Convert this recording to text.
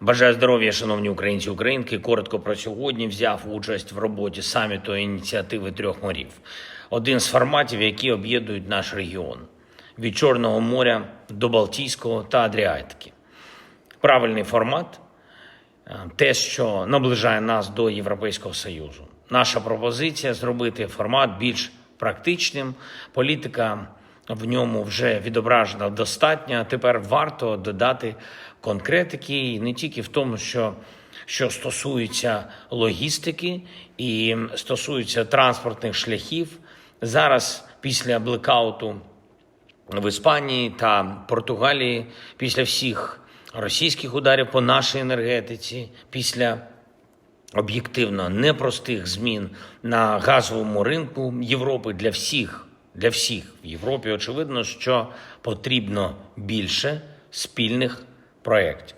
Бажаю здоров'я, шановні українці українки. Коротко про сьогодні взяв участь в роботі саміту ініціативи трьох морів. Один з форматів, які об'єднують наш регіон від Чорного моря до Балтійського та Адріатики. Правильний формат е, те, що наближає нас до Європейського Союзу. Наша пропозиція зробити формат більш практичним. Політика в ньому вже відображена достатньо. Тепер варто додати конкретики не тільки в тому, що, що стосується логістики і стосується транспортних шляхів. Зараз після блекауту в Іспанії та Португалії після всіх російських ударів по нашій енергетиці, після об'єктивно непростих змін на газовому ринку Європи для всіх, для всіх в Європі очевидно, що потрібно більше спільних проєктів.